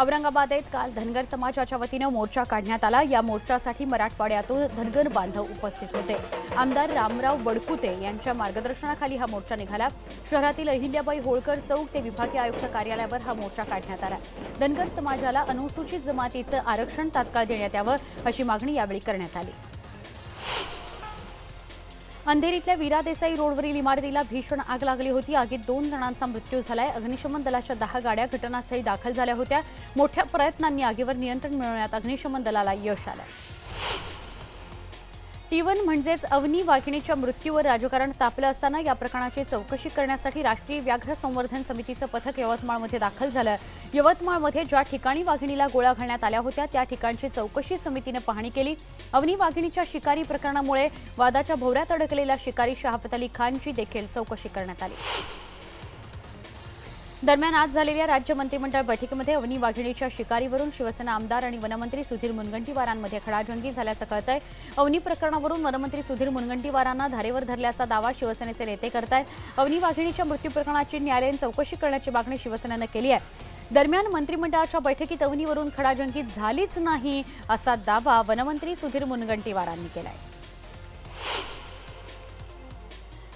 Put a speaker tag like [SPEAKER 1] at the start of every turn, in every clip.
[SPEAKER 1] औरंगाबादेत काल धनगर समाजाच्या वतीनं मोर्चा काढण्यात आला. या मोर्चासाठी मराठवाड्यातून धनगर बांधव उपस्थित होते. आमदार रामराव बडकुते यांच्या मार्गदर्शनाखाली हा मोर्चा निघाला. शहरातील अहिल्याबाई होळकर चौक ते विभागीय आयुक्त कार्यालयावर हा मोर्चा काढण्यात आला. धनगर समाजाला अनुसूचित जमातीचं आरक्षण तात्काळ देण्यात यावं अशी मागणी यावेळी करण्यात आली. अंधेरीतल्या वीरा देसाई रोडवरील इमारतीला भीषण आग लागली होती. आगीत दोन जणांचा मृत्यू झालाय. अग्निशमन दलाच्या दहा गाड्या घटनास्थळी दाखल झाल्या होत्या. मोठ्या प्रयत्नांनी आगीवर नियंत्रण मिळवण्यात अग्निशमन दलाला यश आलं टी वन म्हणजेच अवनी वाघिणीच्या मृत्यूवर राजकारण तापलं असताना या प्रकरणाची चौकशी करण्यासाठी राष्ट्रीय व्याघ्र संवर्धन समितीचं पथक यवतमाळमध्ये दाखल झालं. यवतमाळमध्ये ज्या ठिकाणी वाघिणीला गोळ्या घालण्यात आल्या होत्या त्या ठिकाणची चौकशी समितीनं पाहणी केली. अवनी वाघिणीच्या शिकारी प्रकरणामुळे वादाच्या भोवऱ्यात अडकलेल्या शिकारी शहाफत अली खानची देखील चौकशी करण्यात आली. दरम्यान आज झालेल्या राज्य मंत्रिमंडळ बैठकीमध्ये अवनी वाघिणीच्या शिकारीवरून शिवसेना आमदार आणि वनमंत्री सुधीर मुनगंटीवारांमध्ये खडाजंगी झाल्याचं कळतंय. अवनी प्रकरणावरून वनमंत्री सुधीर मुनगंटीवारांना धारेवर धरल्याचा दावा शिवसेनेचे नेते करतायत. अवनी वाघिणीच्या मृत्यू प्रकरणाची न्यायालयीन चौकशी करण्याची मागणी शिवसेनेनं केली आहे. दरम्यान मंत्रिमंडळाच्या बैठकीत अवनीवरून खडाजंगी झालीच नाही असा दावा वनमंत्री सुधीर मुनगंटीवारांनी केला आहे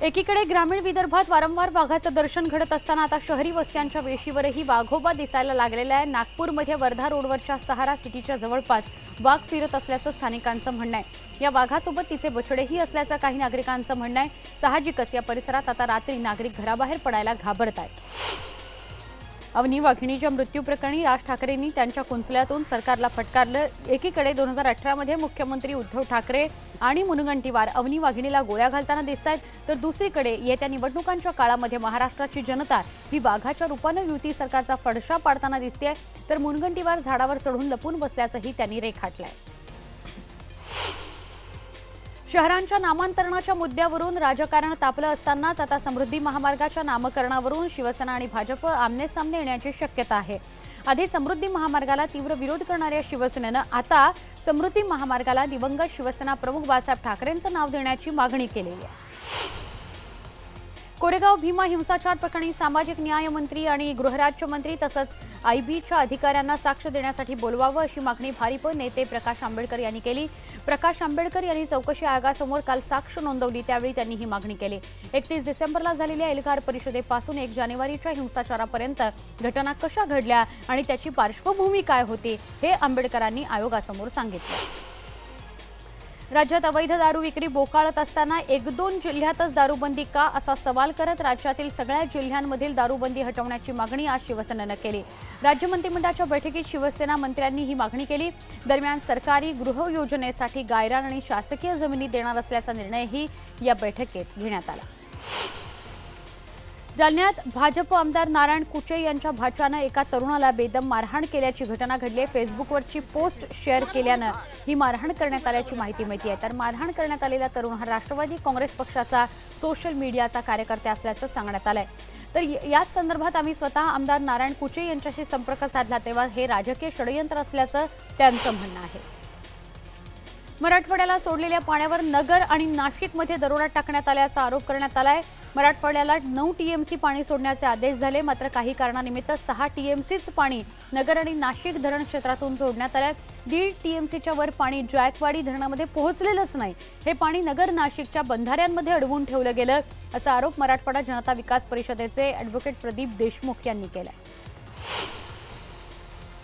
[SPEAKER 1] एकीकडे ग्रामीण विदर्भात वारंवार वाघाचं दर्शन घडत असताना आता शहरी वस्त्यांच्या वेशीवरही वाघोबा दिसायला लागलेला आहे. नागपूरमध्ये वर्धा रोडवरच्या सहारा सिटीच्या जवळपास वाघ फिरत असल्याचं स्थानिकांचं म्हणणं आहे. या वाघासोबत तिचे बछडेही असल्याचं काही नागरिकांचं म्हणणं आहे. साहजिकच या परिसरात आता रात्री नागरिक घराबाहेर पडायला घाबरत आहेत. अवनी वाघिणीच्या मृत्यू प्रकरणी राज ठाकरेंनी त्यांच्या कुंचल्यातून सरकारला फटकारलं. एकीकडे दोन हजार अठरामध्ये मुख्यमंत्री उद्धव ठाकरे आणि मुनगंटीवार अवनी वाघिणीला गोळ्या घालताना दिसत आहेत तर दुसरीकडे येत्या निवडणुकांच्या काळामध्ये महाराष्ट्राची जनता ही वाघाच्या रूपानं युती सरकारचा फडशा पाडताना दिसते तर मुनगंटीवार झाडावर चढून लपून बसल्याचंही त्यांनी रेखाटलंय. शहरांच्या नामांतरणाच्या मुद्द्यावरून राजकारण तापलं असतानाच आता समृद्धी महामार्गाच्या नामकरणावरून शिवसेना आणि भाजप आमनेसामने येण्याची शक्यता आहे. आधी समृद्धी महामार्गाला तीव्र विरोध करणाऱ्या शिवसेनेनं आता समृद्धी महामार्गाला दिवंगत शिवसेना प्रमुख बाळासाहेब ठाकरेंचं नाव देण्याची मागणी केलेली आहे. कोरेगाव भीमा हिंसाचार प्रकरणी सामाजिक न्याय मंत्री आणि गृहराज्यमंत्री तसंच आयबीच्या अधिकाऱ्यांना साक्ष देण्यासाठी बोलवावं अशी मागणी भारिप नेते प्रकाश आंबेडकर यांनी केली. प्रकाश आंबेडकर यांनी चौकशी आयोगासमोर काल साक्ष नोंदवली त्यावेळी त्यांनी ही मागणी केली. एकतीस डिसेंबरला झालेल्या एल्गार परिषदेपासून एक जानेवारीच्या हिंसाचारापर्यंत घटना कशा घडल्या आणि त्याची पार्श्वभूमी काय होती हे आंबेडकरांनी आयोगासमोर सांगितलं. राज्यात अवैध दारू विक्री बोकाळत असताना एक दोन जिल्ह्यातच दारूबंदी का असा सवाल करत राज्यातील सगळ्या जिल्ह्यांमधील दारूबंदी हटवण्याची मागणी आज शिवसेनेनं केली. राज्य मंत्रिमंडळाच्या बैठकीत शिवसेना मंत्र्यांनी ही मागणी केली. दरम्यान सरकारी गृह योजनेसाठी गायरान आणि शासकीय जमिनी देणार असल्याचा निर्णयही या बैठकीत घेण्यात आला. जालन्यात भाजप आमदार नारायण कुचे यांच्या भाच्यानं एका तरुणाला बेदम मारहाण केल्याची घटना घडली आहे. फेसबुकवरची पोस्ट शेअर केल्यानं ही मारहाण करण्यात आल्याची माहिती मिळते आहे. तर मारहाण करण्यात आलेला तरुण हा राष्ट्रवादी काँग्रेस पक्षाचा सोशल मीडियाचा कार्यकर्ता असल्याचं सांगण्यात आलंय. तर याच संदर्भात आम्ही स्वतः आमदार नारायण कुचे यांच्याशी संपर्क साधला तेव्हा हे राजकीय षडयंत्र असल्याचं त्यांचं म्हणणं आहे. मराठवाड्याला सोडलेल्या पाण्यावर नगर आणि नाशिकमध्ये दरोडा टाकण्यात आल्याचा आरोप करण्यात आलाय. मराठवाड्याला नऊ टीएमसी पाणी सोडण्याचे आदेश झाले मात्र काही कारणानिमित्त सहा टीएमसीच पाणी नगर आणि नाशिक धरण क्षेत्रातून सोडण्यात आलंय. दीड टीएमसीच्या वर पाणी जायकवाडी धरणामध्ये पोहोचलेलंच नाही. हे पाणी नगर नाशिकच्या बंधाऱ्यांमध्ये अडवून ठेवलं गेलं असा आरोप मराठवाडा जनता विकास परिषदेचे अॅडव्होकेट प्रदीप देशमुख यांनी केलाय.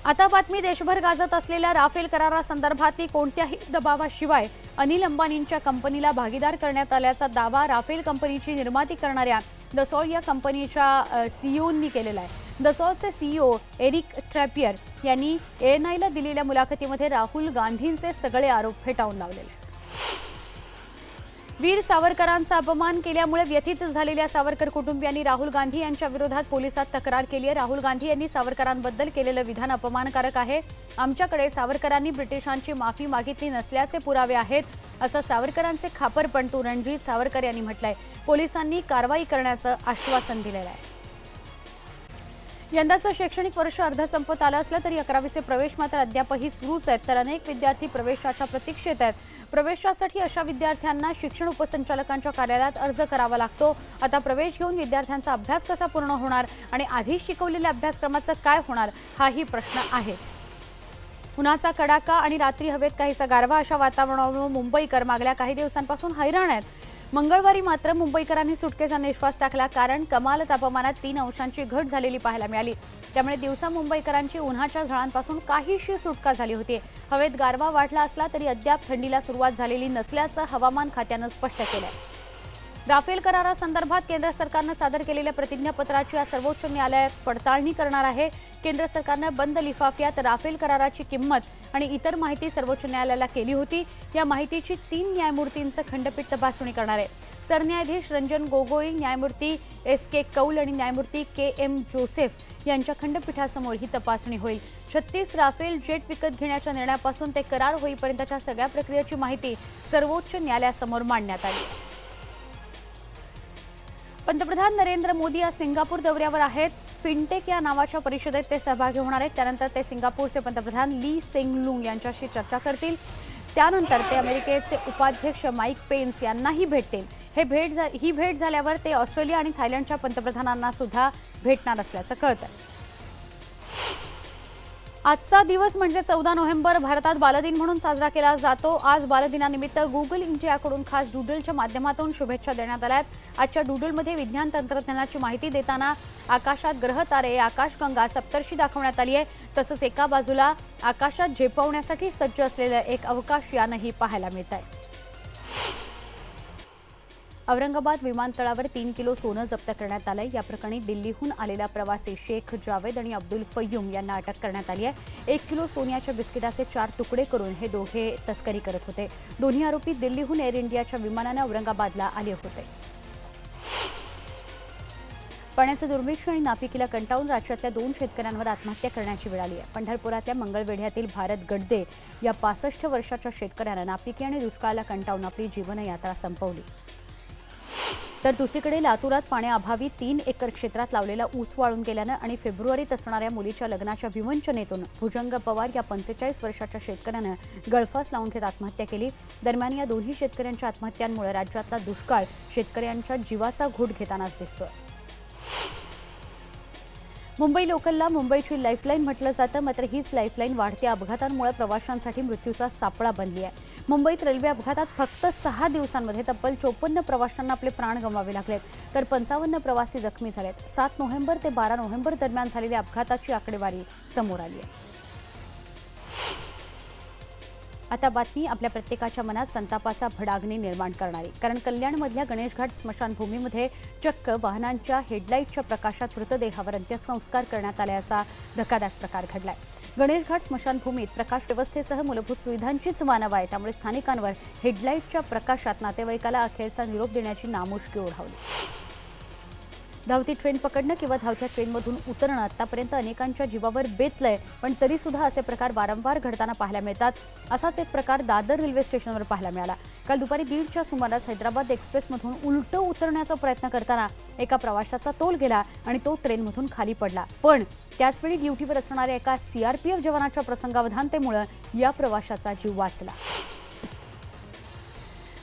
[SPEAKER 1] आता बातमी देशभर गाजत असलेल्या राफेल करारासंदर्भातली कोणत्याही दबावाशिवाय अनिल अंबानींच्या कंपनीला भागीदार करण्यात आल्याचा दावा राफेल कंपनीची निर्माती करणाऱ्या दसॉल या कंपनीच्या सीईओंनी केलेला आहे. दसॉलचे सीईओ एरिक ट्रॅपियर यांनी एएनआयला दिलेल्या मुलाखतीमध्ये राहुल गांधींचे सगळे आरोप फेटाळून लावलेले वीर सावरकरांचा अपमान केल्यामुळे व्यथित झालेल्या सावरकर कुटुंबियांनी राहुल गांधी यांच्या विरोधात पोलिसात तक्रार केली आहे. राहुल गांधी यांनी सावरकरांबद्दल केलेलं विधान अपमानकारक आहे. आमच्याकडे सावरकरांनी ब्रिटिशांची माफी मागितली नसल्याचे पुरावे आहेत असं सावरकरांचे खापरपंटू रणजित सावरकर यांनी म्हटलंय. पोलिसांनी कारवाई करण्याचं आश्वासन दिलेलं आहे. यंदाचं शैक्षणिक वर्ष अर्ध संपत आलं असलं तरी अकरावीचे प्रवेश मात्र अद्यापही सुरूच आहेत तर अनेक विद्यार्थी प्रवेशाच्या प्रतीक्षेत आहेत. प्रवेशासाठी अशा विद्यार्थ्यांना शिक्षण उपसंचालकांच्या कार्यालयात अर्ज करावा लागतो. आता प्रवेश घेऊन विद्यार्थ्यांचा अभ्यास कसा पूर्ण होणार आणि आधीच शिकवलेल्या अभ्यासक्रमाचं काय होणार हाही प्रश्न आहेच. उन्हाचा कडाका आणि रात्री हवेत काहीसा गारवा अशा वातावरणामुळे मुंबईकर मागल्या काही दिवसांपासून हैराण आहेत. मंगळवारी मात्र मुंबईकरांनी सुटकेचा निश्वास टाकला कारण कमाल तापमानात तीन अंशांची घट झालेली पाहायला मिळाली. त्यामुळे दिवसा मुंबईकरांची उन्हाच्या झळांपासून काहीशी सुटका झाली होती. हवेत गारवा वाढला असला तरी अद्याप थंडीला सुरुवात झालेली नसल्याचं हवामान खात्यानं स्पष्ट केलंय. राफेल करारासंदर्भात केंद्र सरकारनं सादर केलेल्या प्रतिज्ञापत्राची आज सर्वोच्च न्यायालयात पडताळणी करणार आहे. केंद्र सरकारनं बंद लिफाफ्यात राफेल कराराची किंमत आणि इतर माहिती सर्वोच्च न्यायालयाला केली होती. या माहितीची तीन न्यायमूर्तींचं खंडपीठ तपासणी करणार आहे. सरन्यायाधीश रंजन गोगोई न्यायमूर्ती एस के कौल आणि न्यायमूर्ती के एम जोसेफ यांच्या खंडपीठासमोर ही तपासणी होईल. छत्तीस राफेल जेट विकत घेण्याच्या निर्णयापासून ते करार होईपर्यंतच्या सगळ्या प्रक्रियेची माहिती सर्वोच्च न्यायालयासमोर मांडण्यात आली. पंतप्रधान नरेंद्र मोदी आज सिंगापूर दौऱ्यावर आहेत. फिनटेक या नावाच्या परिषदेत ते सहभागी होणार आहेत. त्यानंतर ते सिंगापूरचे पंतप्रधान ली सेंग लुंग यांच्याशी चर्चा करतील. त्यानंतर ते अमेरिकेचे उपाध्यक्ष माईक पेन्स यांनाही भेटतील हे भेट ही भेट झाल्यावर ते ऑस्ट्रेलिया आणि थायलंडच्या पंतप्रधानांना सुद्धा भेटणार असल्याचं कळतं आजचा दिवस म्हणजे चौदा नोव्हेंबर भारतात बालदिन म्हणून साजरा केला जातो. आज बालदिनानिमित्त गुगल इंडियाकडून खास डुडलच्या माध्यमातून शुभेच्छा देण्यात आल्या आहेत. आजच्या डुडलमध्ये विज्ञान तंत्रज्ञानाची माहिती देताना आकाशात ग्रह तारे आकाशगंगा सप्तर्षी दाखवण्यात आली आहे. तसंच एका बाजूला आकाशात झेपावण्यासाठी सज्ज असलेलं एक अवकाश यानंही पाहायला मिळत आहे. औरंगाबाद विमानतळावर तीन किलो सोनं जप्त करण्यात आलंय. या प्रकरणी दिल्लीहून आलेला प्रवासी शेख जावेद आणि अब्दुल फय्यूम यांना अटक करण्यात आली आहे. एक किलो सोन्याच्या बिस्किटाचे चार तुकडे करून हे दोघे तस्करी करत होते. दोन्ही आरोपी दिल्लीहून एअर इंडियाच्या विमानानं औरंगाबादला आले होते. पाण्याचं दुर्भिक्ष आणि नापिकीला कंटाळून राज्यातल्या दोन शेतकऱ्यांवर आत्महत्या करण्याची वेळ आली आहे. पंढरपुरातल्या मंगळवेढ्यातील भारत गडदे या पासष्ट वर्षाच्या शेतकऱ्यानं नापिकी आणि दुष्काळाला कंटाळून आपली जीवनयात्रा संपवली. तर दुसरीकडे लातूरात पाण्याअभावी तीन एकर क्षेत्रात लावलेला ऊस वाळून गेल्यानं आणि फेब्रुवारीत असणाऱ्या मुलीच्या लग्नाच्या विवंचनेतून भुजंग पवार या पंचेचाळीस वर्षाच्या शेतकऱ्यानं गळफास लावून घेत आत्महत्या केली. दरम्यान या दोन्ही शेतकऱ्यांच्या आत्महत्यांमुळे राज्यातला दुष्काळ शेतकऱ्यांच्या जीवाचा घोट घेतानाच दिसतोय. मुंबई लोकलला मुंबईची लाईफलाईन म्हटलं जातं मात्र हीच लाईफलाईन वाढत्या अपघातांमुळे प्रवाशांसाठी मृत्यूचा सापळा बनली आहे. मुंबईत रेल्वे अपघातात फक्त सहा दिवसांमध्ये तब्बल चोपन्न प्रवाशांना आपले प्राण गमावे लागलेत तर पंचावन्न प्रवासी जखमी झालेत सात नोव्हेंबर ते बारा नोव्हेंबर दरम्यान झालेल्या अपघाताची आकडेवारी समोर आली आहे. आता बातमी आपल्या प्रत्येकाच्या मनात संतापाचा भडाग्नी निर्माण करणारी. कारण कल्याणमधल्या गणेशघाट स्मशानभूमीमध्ये चक्क वाहनांच्या हेडलाईटच्या प्रकाशात मृतदेहावर अंत्यसंस्कार करण्यात आल्याचा धकादायक प्रकार घडलाय. गणेशघाट स्मशानभूमीत प्रकाश व्यवस्थेसह मूलभूत सुविधांचीच मानव आहे. त्यामुळे स्थानिकांवर हेडलाईटच्या प्रकाशात नातेवाईकाला अखेरचा निरोप देण्याची नामुष्की ओढावली. धावती ट्रेन पकडणं किंवा धावत्या ट्रेनमधून उतरणं आतापर्यंत अनेकांच्या जीवावर बेतलंय. पण तरीसुद्धा असे प्रकार वारंवार घडताना पाहायला मिळतात. असाच एक प्रकार दादर रेल्वे स्टेशनवर पाहायला मिळाला. काल दुपारी दीडच्या सुमारास हैदराबाद एक्सप्रेसमधून उलटं उतरण्याचा प्रयत्न करताना एका प्रवाशाचा तोल गेला आणि तो ट्रेनमधून खाली पडला. पण त्याचवेळी ड्युटीवर असणाऱ्या एका सीआरपीएफ जवानाच्या प्रसंगावधानतेमुळे या प्रवाशाचा जीव वाचला.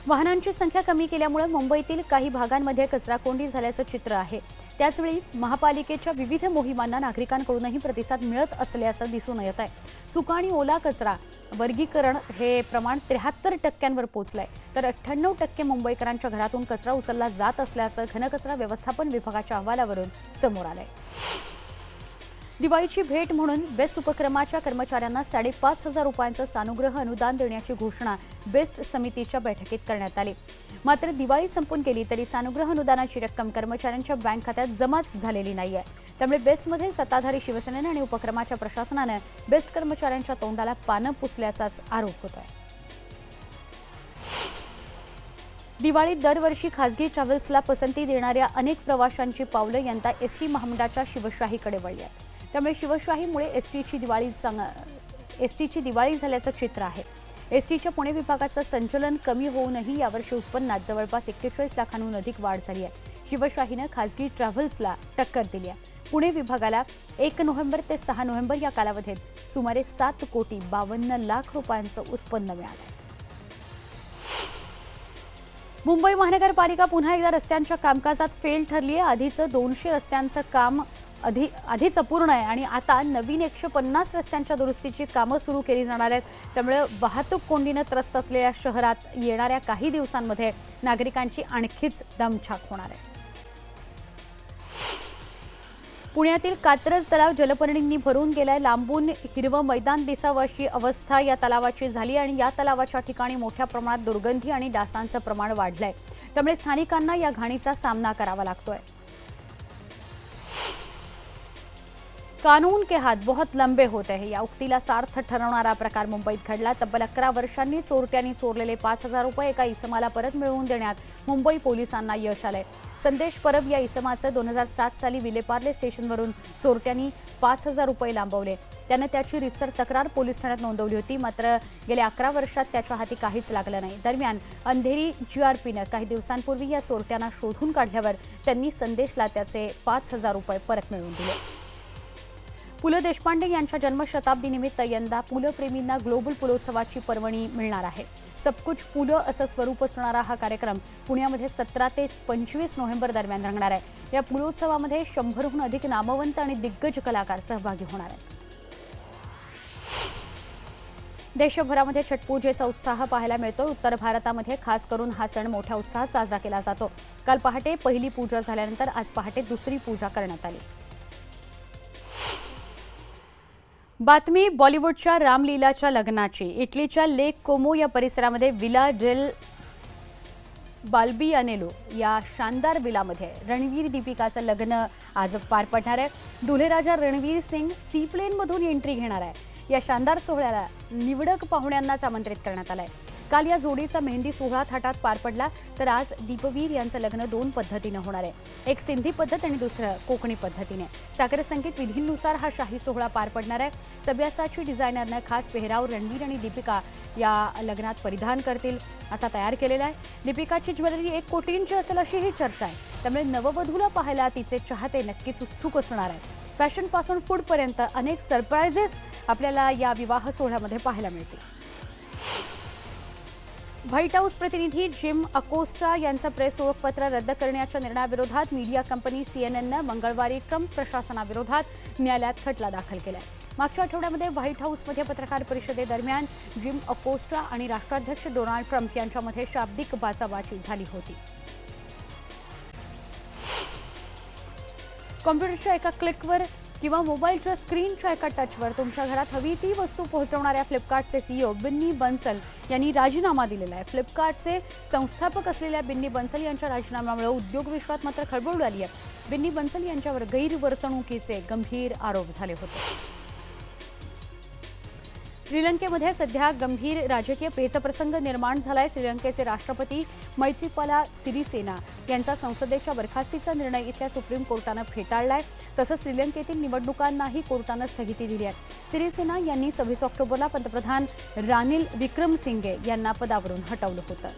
[SPEAKER 1] वाहनांची संख्या कमी केल्यामुळे मुंबईतील काही भागांमध्ये कचराकोंडी झाल्याचं चित्र आहे. त्याचवेळी महापालिकेच्या विविध मोहिमांना नागरिकांकडूनही प्रतिसाद मिळत असल्याचं दिसून येत आहे. सुका आणि ओला कचरा वर्गीकरण हे प्रमाण त्र्याहत्तर टक्क्यांवर पोहोचलंय तर अठ्ठ्याण्णव टक्के मुंबईकरांच्या घरातून कचरा उचलला जात असल्याचं घनकचरा व्यवस्थापन विभागाच्या अहवालावरून समोर आलं आहे दिवाळीची भेट म्हणून बेस्ट उपक्रमाच्या कर्मचाऱ्यांना साडेपाच हजार रुपयांचं सानुग्रह अनुदान देण्याची घोषणा बेस्ट समितीच्या बैठकीत करण्यात आली. मात्र दिवाळी संपून गेली तरी सानुग्रह अनुदानाची रक्कम कर्मचाऱ्यांच्या बँक खात्यात जमाच झालेली नाहीये. त्यामुळे बेस्टमध्ये सत्ताधारी शिवसेनेनं आणि उपक्रमाच्या प्रशासनानं बेस्ट कर्मचाऱ्यांच्या तोंडाला पानं पुसल्याचाच आरोप होत आहे दिवाळीत दरवर्षी खासगी ट्रॅव्हल्सला पसंती देणाऱ्या अनेक प्रवाशांची पावलं यंदा एसटी महामंडळाच्या शिवशाहीकडे वळली आहेत. त्यामुळे शिवशाहीमुळे एस टीची दिवाळी चांग एस टीची दिवाळी झाल्याचं चित्र आहे. एस टीच्या पुणे विभागाचं संचलन कमी होऊनही यावर्षी उत्पन्नात जवळपास एक्केचाळीस लाखांहून अधिक वाढ झाली आहे. शिवशाहीनं खासगी ट्रॅव्हल्सला टक्कर दिली आहे. पुणे विभागाला एक नोव्हेंबर ते सहा नोव्हेंबर या कालावधीत सुमारे सात कोटी बावन्न लाख रुपयांचं उत्पन्न मिळालं. मुंबई महानगरपालिका पुन्हा एकदा रस्त्यांच्या कामकाजात फेल ठरली आहे आधीचं दोनशे रस्त्यांचं काम आधी आधीच अपूर्ण आहे आणि आता नवीन एकशे पन्नास रस्त्यांच्या दुरुस्तीची कामं सुरू केली जाणार आहेत. त्यामुळे वाहतूक कोंडीनं त्रस्त असलेल्या शहरात येणाऱ्या काही दिवसांमध्ये नागरिकांची आणखीच दमछाक होणार आहे. पुण्यातील कात्रज तलाव जलपर्णींनी भरून गेलाय लांबून हिरवं मैदान दिसावं अशी अवस्था या तलावाची झाली आणि या तलावाच्या ठिकाणी मोठ्या प्रमाणात दुर्गंधी आणि डासांचं प्रमाण वाढलंय. त्यामुळे स्थानिकांना या घाणीचा सामना करावा लागतोय. कानून के हात बहुत लंबे होते हैं। या उक्तीला सार्थ ठरवणारा प्रकार मुंबईत घडला। तब्बल अकरा वर्षांनी चोरट्यांनी चोरलेले पाच हजार रुपये एका इसमाला परत मिळवून देण्यात मुंबई पोलिसांना यश आलंय संदेश परब या इसमाचं दोन हजार सात साली विलेपार्ले स्टेशनवरून चोरट्यांनी पाच हजार रुपये लांबवले. त्यानं त्याची रितसर तक्रार पोलीस ठाण्यात नोंदवली होती. मात्र गेल्या अकरा वर्षात त्याच्या हाती काहीच लागलं नाही. दरम्यान अंधेरी जीआरपीनं काही दिवसांपूर्वी या चोरट्यांना शोधून काढल्यावर त्यांनी संदेशला त्याचे पाच हजार रुपये परत मिळवून दिले. पु ल देशपांडे यांच्या जन्मशताब्दीनिमित्त यंदा पुलप्रेमींना ग्लोबल पुलोत्सवाची पर्वणी मिळणार आहे. सबकुच पुलं असं स्वरूप असणारा हा कार्यक्रम पुण्यामध्ये सतरा ते पंचवीस नोव्हेंबर दरम्यान रंगणार आहे. या पुलोत्सवामध्ये शंभरहून अधिक नामवंत आणि दिग्गज कलाकार सहभागी होणार आहेत. देशभरामध्ये छटपूजेचा उत्साह पाहायला मिळतो उत्तर भारतामध्ये खास करून हा सण मोठ्या उत्साहात साजरा केला जातो. काल पहाटे पहिली पूजा झाल्यानंतर आज पहाटे दुसरी पूजा करण्यात आली. बातमी बॉलिवूडच्या रामलीलाच्या लग्नाची. इटलीच्या लेक कोमो या परिसरामध्ये विला जेल बाल्बियानेलो या शानदार विलामध्ये रणवीर दीपिकाचं लग्न आज पार पडणार आहे. दुल्हेराजा रणवीर सिंग सीप्लेनमधून एंट्री घेणार आहे. या शानदार सोहळ्याला निवडक पाहुण्यांनाच आमंत्रित करण्यात आलं आहे काल या जोडीचा मेहंदी सोहळा थाटात पार पडला तर आज दीपवीर यांचं लग्न दोन पद्धतीनं होणार आहे. एक सिंधी पद्धत आणि दुसरं कोकणी पद्धतीने. साखर संगीत विधींनुसार हा शाही सोहळा पार पडणार आहे. सभ्यासाची डिझायनरनं खास पेहराव रणवीर आणि दीपिका या लग्नात परिधान करतील असा तयार केलेला आहे. दीपिकाची ज्वेलरी एक कोटींची असेल अशी ही चर्चा आहे. त्यामुळे नववधूला पाहायला तिचे चाहते नक्कीच उत्सुक असणार आहे फॅशनपासून फूडपर्यंत अनेक सरप्रायझेस आपल्याला या विवाह सोहळ्यामध्ये पाहायला मिळतील. व्हाईट हाऊस प्रतिनिधी जिम अकोस्टा यांचं प्रेस ओळखपत्र रद्द करण्याच्या निर्णयाविरोधात मीडिया कंपनी सीएनएननं मंगळवारी ट्रम्प प्रशासनाविरोधात न्यायालयात खटला दाखल केलाय. मागच्या आठवड्यामध्ये व्हाईट हाऊसमध्ये पत्रकार परिषदेदरम्यान जिम अकोस्टा आणि राष्ट्राध्यक्ष डोनाल्ड ट्रम्प यांच्यामध्ये शाब्दिक बाचाबाची झाली होती. कॉम्प्युटरच्या एका क्लिकवर किंवा मोबाईलच्या स्क्रीनच्या एका टचवर तुमच्या घरात हवी ती वस्तू पोहोचवणाऱ्या फ्लिपकार्टचे सीईओ बिन्नी बन्सल यांनी राजीनामा दिलेला आहे. फ्लिपकार्टचे संस्थापक असलेल्या बिन्नी बन्सल यांच्या राजीनाम्यामुळे उद्योग विश्वात मात्र खळबळ उडाली आहे. बिन्नी बन्सल यांच्यावर गैरवर्तणुकीचे गंभीर आरोप झाले होते. श्रीलंकेमध्ये सध्या गंभीर राजकीय पेचप्रसंग निर्माण झालाय. श्रीलंकेचे राष्ट्रपती मैत्रीपाला सिरिसेना यांचा संसदेच्या बरखास्तीचा निर्णय इथल्या सुप्रीम कोर्टानं फेटाळलाय. तसंच श्रीलंकेतील निवडणुकांनाही कोर्टानं स्थगिती दिली आहे. सिरिसेना यांनी सव्वीस ऑक्टोबरला पंतप्रधान रानिल विक्रमसिंगे यांना पदावरून हटवलं होतं.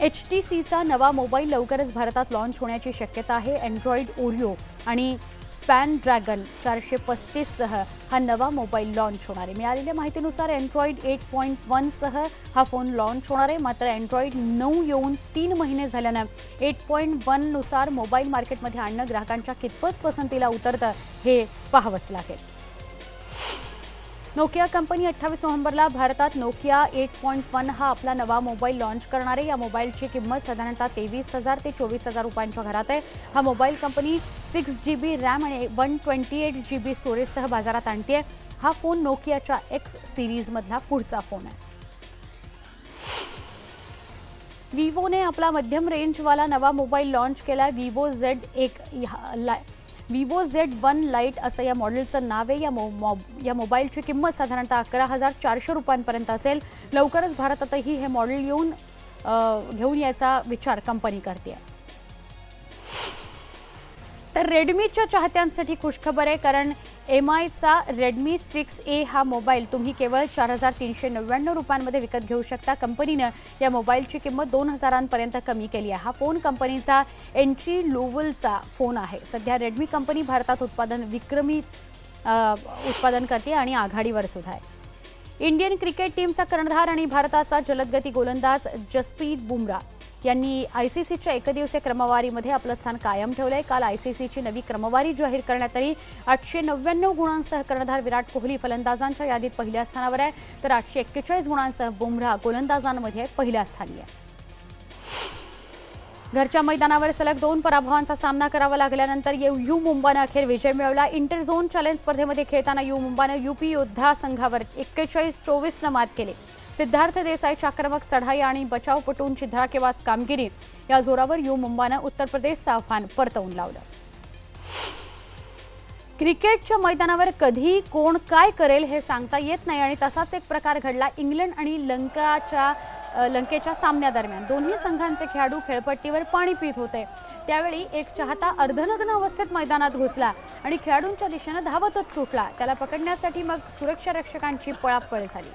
[SPEAKER 1] एच टी सीचा नवा मोबाईल लवकरच भारतात लॉन्च होण्याची शक्यता आहे. अँड्रॉइड ओरिओ आणि स्पॅन ड्रॅगन चारशे पस्तीससह हा नवा मोबाईल लॉन्च होणार आहे. मिळालेल्या माहितीनुसार अँड्रॉइड एट पॉईंट वनसह हा फोन लॉन्च होणार आहे. मात्र अँड्रॉइड नऊ येऊन तीन महिने झाल्यानं एट पॉईंट वननुसार मोबाईल मार्केटमध्ये आणणं ग्राहकांच्या कितपत पसंतीला उतरतं हे पाहावंच लागेल. नोकिया कंपनी अठ्ठावीस नोव्हेंबरला भारतात नोकिया एट पॉईंट वन हा आपला नवा मोबाईल लॉन्च करणार आहे. या मोबाईलची किंमत साधारणतः तेवीस हज़ार ते चोवीस हज़ार रुपयांच्या घरात आहे. हा mobile company six G B RAM आणि one twenty eight G B स्टोरेजसह बाजारात आणते हा फ़ोन नोकियाच्या एक्स सिरीजमधला पुढचा फ़ोन आहे. विवोने आपला मध्यम रेंजवाला नवा मोबाईल लॉन्च केला विवो झेड एक विवो झेड वन लाइट असं या मॉडेलचं नाव आहे. या मो या मोबाईलची किंमत साधारणतः अकरा हजार चारशे रुपयांपर्यंत असेल. लवकरच भारतातही हे मॉडेल येऊन घेऊन यायचा विचार कंपनी करते. तर रेडमीच्या चाहत्यांसाठी खुशखबर आहे कारण एम आयचा रेडमी सिक्स ए हा मोबाईल तुम्ही केवळ चार हजार तीनशे नव्याण्णव रुपयांमध्ये विकत घेऊ शकता. कंपनीनं या मोबाईलची किंमत दोन हजारांपर्यंत कमी केली आहे. हा फोन कंपनीचा एंट्री लोवलचा फोन आहे. सध्या रेडमी कंपनी भारतात उत्पादन विक्रमी उत्पादन करते आणि आघाडीवर सुद्धा आहे. इंडियन क्रिकेट टीमचा कर्णधार आणि भारताचा जलदगती गोलंदाज जसप्रीत बुमरा यांनी आयसीसीच्या एकदिवसीय क्रमवारीमध्ये आपलं स्थान कायम ठेवलंय. काल आयसीसीची नवी क्रमवारी जाहीर करण्यात आली. आठशे नव्याण्णव गुणांसह कर्णधार विराट कोहली फलंदाजांच्या यादीत पहिल्या स्थानावर आहे. तर आठशे एक्केचाळीस गुणांसह बुमराह गोलंदाजांमध्ये पहिल्या स्थानी आहे. घरच्या मैदानावर सलग दोन पराभवांचा सामना करावा लागल्यानंतर यू यू मुंबानं अखेर विजय मिळवला. इंटर झोन चॅलेंज स्पर्धेमध्ये खेळताना यू मुंबानं युपी योद्धा संघावर एक्केचाळीस चोवीसनं मात केली. सिद्धार्थ देसाईच्या आक्रमक चढाई आणि बचावपटूंची धडाकेबाज कामगिरी या जोरावर यू मुंबानं उत्तर प्रदेशचं आव्हान परतवून लावलं. क्रिकेटच्या मैदानावर कधी कोण काय करेल हे सांगता येत नाही आणि तसाच एक प्रकार घडला इंग्लंड आणि लंकाच्या लंकेच्या सामन्यादरम्यान. दोन्ही संघांचे खेळाडू खेळपट्टीवर पाणी पित होते. त्यावेळी एक चाहता अर्धनग्न अवस्थेत मैदानात घुसला आणि खेळाडूंच्या दिशेनं धावतच सुटला. त्याला पकडण्यासाठी मग सुरक्षा रक्षकांची पळापळ झाली.